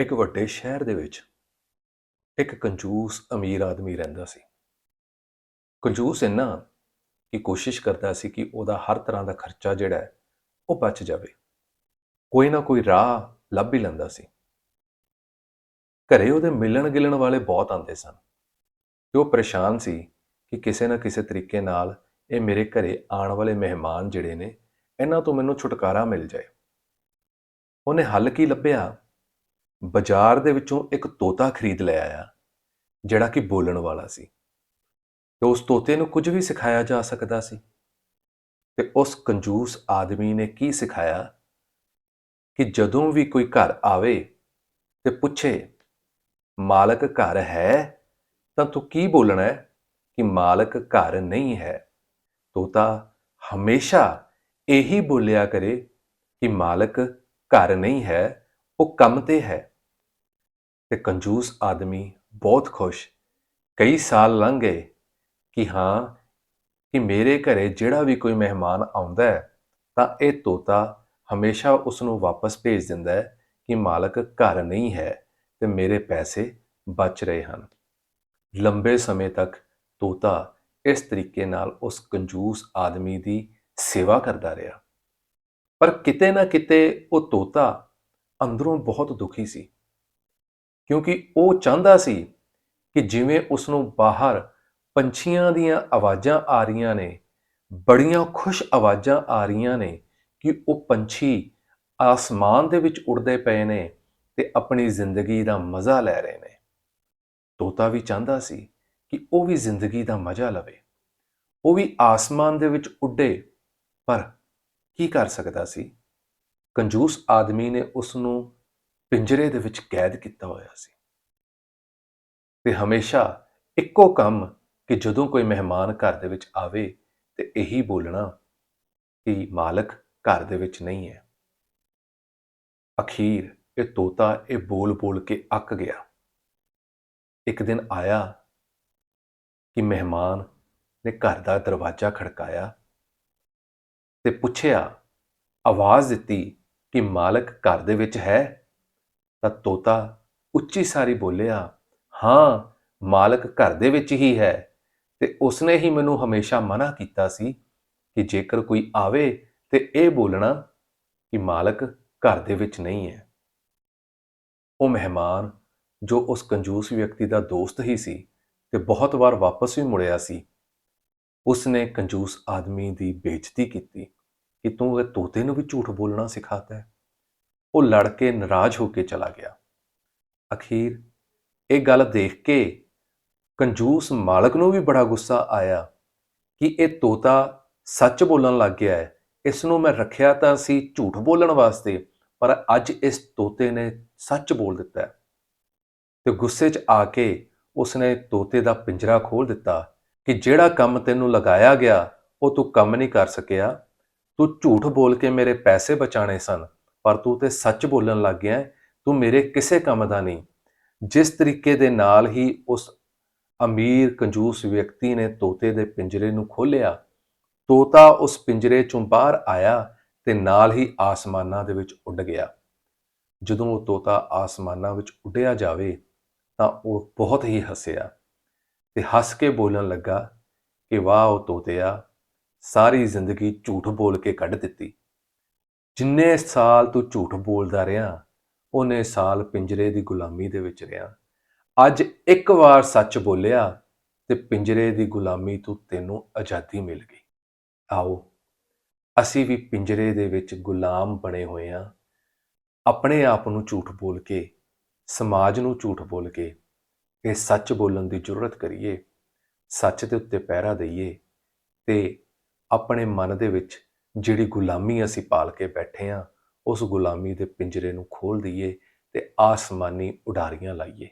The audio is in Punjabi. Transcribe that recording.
ਇੱਕ ਵੱਡੇ ਸ਼ਹਿਰ ਦੇ ਵਿੱਚ ਇੱਕ ਕੰਜੂਸ ਅਮੀਰ ਆਦਮੀ ਰਹਿੰਦਾ ਸੀ। ਕੰਜੂਸ ਇੰਨਾ ਕਿ ਕੋਸ਼ਿਸ਼ ਕਰਦਾ ਸੀ ਕਿ ਉਹਦਾ ਹਰ ਤਰ੍ਹਾਂ ਦਾ ਖਰਚਾ ਜਿਹੜਾ ਹੈ ਉਹ ਬਚ ਜਾਵੇ। ਕੋਈ ਨਾ ਕੋਈ ਰਾਹ ਲੱਭ ਹੀ ਲੈਂਦਾ ਸੀ। ਘਰੇ ਉਹਦੇ ਮਿਲਣ ਗਿਲਣ ਵਾਲੇ ਬਹੁਤ ਆਉਂਦੇ ਸਨ। ਤੇ ਉਹ ਪਰੇਸ਼ਾਨ ਸੀ ਕਿ ਕਿਸੇ ਨਾ ਕਿਸੇ ਤਰੀਕੇ ਨਾਲ ਇਹ ਮੇਰੇ ਘਰੇ ਆਉਣ ਵਾਲੇ ਮਹਿਮਾਨ ਜਿਹੜੇ ਨੇ, ਇਹਨਾਂ ਤੋਂ ਮੈਨੂੰ ਛੁਟਕਾਰਾ ਮਿਲ ਜਾਏ। ਉਹਨੇ ਹੱਲ ਕੀ ਲੱਭਿਆ? ਬਾਜ਼ਾਰ ਦੇ ਵਿੱਚੋਂ ਇੱਕ ਤੋਤਾ ਖਰੀਦ ਲੈ ਆਇਆ, ਜਿਹੜਾ ਕਿ ਬੋਲਣ ਵਾਲਾ ਸੀ। ਤੇ ਉਸ ਤੋਤੇ ਨੂੰ ਕੁਝ ਵੀ ਸਿਖਾਇਆ ਜਾ ਸਕਦਾ ਸੀ। ਤੇ ਉਸ ਕੰਜੂਸ ਆਦਮੀ ਨੇ ਕੀ ਸਿਖਾਇਆ? ਕਿ ਜਦੋਂ ਵੀ ਕੋਈ ਘਰ ਆਵੇ ਤੇ ਪੁੱਛੇ, ਮਾਲਕ ਘਰ ਹੈ? ਤਾਂ ਤੂੰ ਕੀ ਬੋਲਣਾ ਹੈ ਕਿ ਮਾਲਕ ਘਰ ਨਹੀਂ ਹੈ? ਤੋਤਾ ਹਮੇਸ਼ਾ ਇਹੀ ਬੋਲਿਆ ਕਰੇ ਕਿ ਮਾਲਕ ਘਰ ਨਹੀਂ ਹੈ, ਉਹ ਕੰਮ ਤੇ ਹੈ। ਤੇ ਕੰਜੂਸ ਆਦਮੀ ਬਹੁਤ ਖੁਸ਼। ਕਈ ਸਾਲ ਲੰਘ ਗਏ ਕਿ ਹਾਂ, ਕਿ ਮੇਰੇ ਘਰੇ ਜਿਹੜਾ ਵੀ ਕੋਈ ਮਹਿਮਾਨ ਆਉਂਦਾ ਹੈ, ਤਾਂ ਇਹ ਤੋਤਾ ਹਮੇਸ਼ਾ ਉਸ ਨੂੰ ਵਾਪਸ ਭੇਜ ਦਿੰਦਾ ਹੈ ਕਿ ਮਾਲਕ ਘਰ ਨਹੀਂ ਹੈ ਤੇ ਮੇਰੇ ਪੈਸੇ ਬਚ ਰਹੇ ਹਨ। ਲੰਬੇ ਸਮੇਂ ਤੱਕ ਤੋਤਾ ਇਸ ਤਰੀਕੇ ਨਾਲ ਉਸ ਕੰਜੂਸ ਆਦਮੀ ਦੀ ਸੇਵਾ ਕਰਦਾ ਰਿਹਾ। ਪਰ ਕਿਤੇ ਨਾ ਕਿਤੇ ਉਹ ਤੋਤਾ ਅੰਦਰੋਂ ਬਹੁਤ ਦੁਖੀ ਸੀ। ਕਿਉਂਕਿ ਉਹ ਚਾਹੁੰਦਾ ਸੀ ਕਿ ਜਿਵੇਂ ਉਸ ਨੂੰ ਬਾਹਰ ਪੰਛੀਆਂ ਦੀਆਂ ਆਵਾਜ਼ਾਂ ਆ ਰਹੀਆਂ ਨੇ, ਬੜੀਆਂ ਖੁਸ਼ ਆਵਾਜ਼ਾਂ ਆ ਰਹੀਆਂ ਨੇ ਕਿ ਉਹ ਪੰਛੀ ਆਸਮਾਨ ਦੇ ਵਿੱਚ ਉੜਦੇ ਪਏ ਨੇ ਤੇ ਆਪਣੀ ਜ਼ਿੰਦਗੀ ਦਾ ਮਜ਼ਾ ਲੈ ਰਹੇ ਨੇ। ਤੋਤਾ ਵੀ ਚਾਹੁੰਦਾ ਸੀ ਕਿ ਉਹ ਵੀ ਜ਼ਿੰਦਗੀ ਦਾ ਮਜ਼ਾ ਲਵੇ। ਉਹ ਵੀ ਆਸਮਾਨ ਦੇ ਵਿੱਚ ਉੱਡੇ, ਪਰ ਕੀ ਕਰ ਸਕਦਾ ਸੀ? ਕੰਜੂਸ ਆਦਮੀ ਨੇ ਉਸ ਨੂੰ ਪਿੰਜਰੇ ਦੇ ਵਿੱਚ ਕੈਦ ਕੀਤਾ ਹੋਇਆ ਸੀ। ਤੇ ਹਮੇਸ਼ਾ ਇੱਕੋ ਕੰਮ ਕਿ ਜਦੋਂ ਕੋਈ ਮਹਿਮਾਨ ਘਰ ਦੇ ਵਿੱਚ ਆਵੇ ਤੇ ਇਹੀ ਬੋਲਣਾ ਕਿ ਮਾਲਕ ਘਰ ਦੇ ਵਿੱਚ ਨਹੀਂ ਹੈ। ਅਖੀਰ ਇਹ ਤੋਤਾ ਇਹ ਬੋਲ ਬੋਲ ਕੇ ਅੱਕ ਗਿਆ। ਇੱਕ ਦਿਨ ਆਇਆ ਕਿ ਮਹਿਮਾਨ ਨੇ ਘਰ ਦਾ ਦਰਵਾਜ਼ਾ ਖੜਕਾਇਆ ਤੇ ਪੁੱਛਿਆ, ਆਵਾਜ਼ ਦਿੱਤੀ ਕਿ ਮਾਲਕ ਘਰ ਦੇ ਵਿੱਚ ਹੈ? ਤਾਂ ਤੋਤਾ ਉੱਚੀ ਸਾਰੀ ਬੋਲਿਆ, ਹਾਂ, ਮਾਲਕ ਘਰ ਦੇ ਵਿੱਚ ਹੀ ਹੈ। ਤੇ ਉਸਨੇ ਹੀ ਮੈਨੂੰ ਹਮੇਸ਼ਾ ਮਨਾ ਕੀਤਾ ਸੀ ਕਿ ਜੇਕਰ ਕੋਈ ਆਵੇ ਤੇ ਇਹ ਬੋਲਣਾ ਕਿ ਮਾਲਕ ਘਰ ਦੇ ਵਿੱਚ ਨਹੀਂ ਹੈ। ਉਹ ਮਹਿਮਾਨ, ਜੋ ਉਸ ਕੰਜੂਸ ਵਿਅਕਤੀ ਦਾ ਦੋਸਤ ਹੀ ਸੀ ਤੇ ਬਹੁਤ ਵਾਰ ਵਾਪਸ ਵੀ ਮੁੜਿਆ ਸੀ, ਉਸਨੇ ਕੰਜੂਸ ਆਦਮੀ ਦੀ ਬੇਇੱਜ਼ਤੀ ਕੀਤੀ ਕਿ ਤੂੰ ਇਹ ਤੋਤੇ ਨੂੰ ਵੀ ਝੂਠ ਬੋਲਣਾ ਸਿਖਾਤਾ ਹੈ। ਉਹ ਲੜ ਕੇ ਨਾਰਾਜ਼ ਹੋ ਕੇ ਚਲਾ ਗਿਆ। ਅਖੀਰ ਇਹ ਗੱਲ ਦੇਖ ਕੇ ਕੰਜੂਸ ਮਾਲਕ ਨੂੰ ਵੀ ਬੜਾ ਗੁੱਸਾ ਆਇਆ ਕਿ ਇਹ ਤੋਤਾ ਸੱਚ ਬੋਲਣ ਲੱਗ ਗਿਆ ਹੈ। ਇਸ ਨੂੰ ਮੈਂ ਰੱਖਿਆ ਤਾਂ ਸੀ ਝੂਠ ਬੋਲਣ ਵਾਸਤੇ, ਪਰ ਅੱਜ ਇਸ ਤੋਤੇ ਨੇ ਸੱਚ ਬੋਲ ਦਿੱਤਾ ਹੈ। ਤੇ ਗੁੱਸੇ 'ਚ ਆ ਕੇ ਉਸਨੇ ਤੋਤੇ ਦਾ ਪਿੰਜਰਾ ਖੋਲ ਦਿੱਤਾ ਕਿ ਜਿਹੜਾ ਕੰਮ ਤੈਨੂੰ ਲਗਾਇਆ ਗਿਆ, ਉਹ ਤੂੰ ਕੰਮ ਨਹੀਂ ਕਰ ਸਕਿਆ। ਤੂੰ ਝੂਠ ਬੋਲ ਕੇ ਮੇਰੇ ਪੈਸੇ ਬਚਾਣੇ ਸਨ। ਪਰ ਤੂੰ ਤੇ ਸੱਚ ਬੋਲਣ ਲੱਗ ਗਿਆ ਤੂੰ ਮੇਰੇ ਕਿਸੇ ਕੰਮ ਦਾ ਨਹੀਂ। ਜਿਸ ਤਰੀਕੇ ਦੇ ਨਾਲ ਹੀ ਉਸ ਅਮੀਰ, ਕੰਜੂਸ ਵਿਅਕਤੀ ਨੇ ਤੋਤੇ ਦੇ ਪਿੰਜਰੇ ਨੂੰ ਖੋਲ੍ਹਿਆ, ਤੋਤਾ ਉਸ ਪਿੰਜਰੇ ਚੋਂ ਬਾਹਰ ਆਇਆ ਤੇ ਨਾਲ ਹੀ ਆਸਮਾਨਾਂ ਦੇ ਵਿੱਚ ਉੱਡ ਗਿਆ। ਜਦੋਂ ਉਹ ਤੋਤਾ ਆਸਮਾਨਾਂ ਵਿੱਚ ਉੱਡਿਆ ਜਾਵੇ, ਤਾਂ ਉਹ ਬਹੁਤ ਹੀ ਹੱਸਿਆ ਤੇ ਹੱਸ ਕੇ ਬੋਲਣ ਲੱਗਾ ਕਿ ਵਾਹ ਉਹ ਤੋਤਿਆ, ਸਾਰੀ ਜ਼ਿੰਦਗੀ ਝੂਠ ਬੋਲ ਕੇ ਕੱਢ ਦਿੱਤੀ। ਜਿੰਨੇ ਸਾਲ ਤੂੰ ਝੂਠ ਬੋਲਦਾ ਰਿਹਾ, ਉਹਨੇ ਸਾਲ ਪਿੰਜਰੇ ਦੀ ਗੁਲਾਮੀ ਦੇ ਵਿੱਚ ਰਿਹਾ। ਅੱਜ ਇੱਕ ਵਾਰ ਸੱਚ ਬੋਲਿਆ ਤੇ ਪਿੰਜਰੇ ਦੀ ਗੁਲਾਮੀ ਤੋਂ ਤੈਨੂੰ ਆਜ਼ਾਦੀ ਮਿਲ ਗਈ। ਆਓ, ਅਸੀਂ ਵੀ ਪਿੰਜਰੇ ਦੇ ਵਿੱਚ ਗੁਲਾਮ ਬਣੇ ਹੋਏ ਹਾਂ। ਆਪਣੇ ਆਪ ਨੂੰ ਝੂਠ ਬੋਲ ਕੇ, ਸਮਾਜ ਨੂੰ ਝੂਠ ਬੋਲ ਕੇ, ਇਹ ਸੱਚ ਬੋਲਣ ਦੀ ਜ਼ਰੂਰਤ ਕਰੀਏ, ਸੱਚ ਦੇ ਉੱਤੇ ਪਹਿਰਾ ਦਈਏ ਤੇ ਆਪਣੇ ਮਨ ਦੇ ਵਿੱਚ ਜਿਹੜੀ ਗੁਲਾਮੀ ਅਸੀਂ ਪਾਲ ਕੇ ਬੈਠੇ ਹਾਂ ਉਸ ਗੁਲਾਮੀ ਦੇ ਪਿੰਜਰੇ ਨੂੰ ਖੋਲ ਦਈਏ ਤੇ ਆਸਮਾਨੀ ਉਡਾਰੀਆਂ ਲਾਈਏ।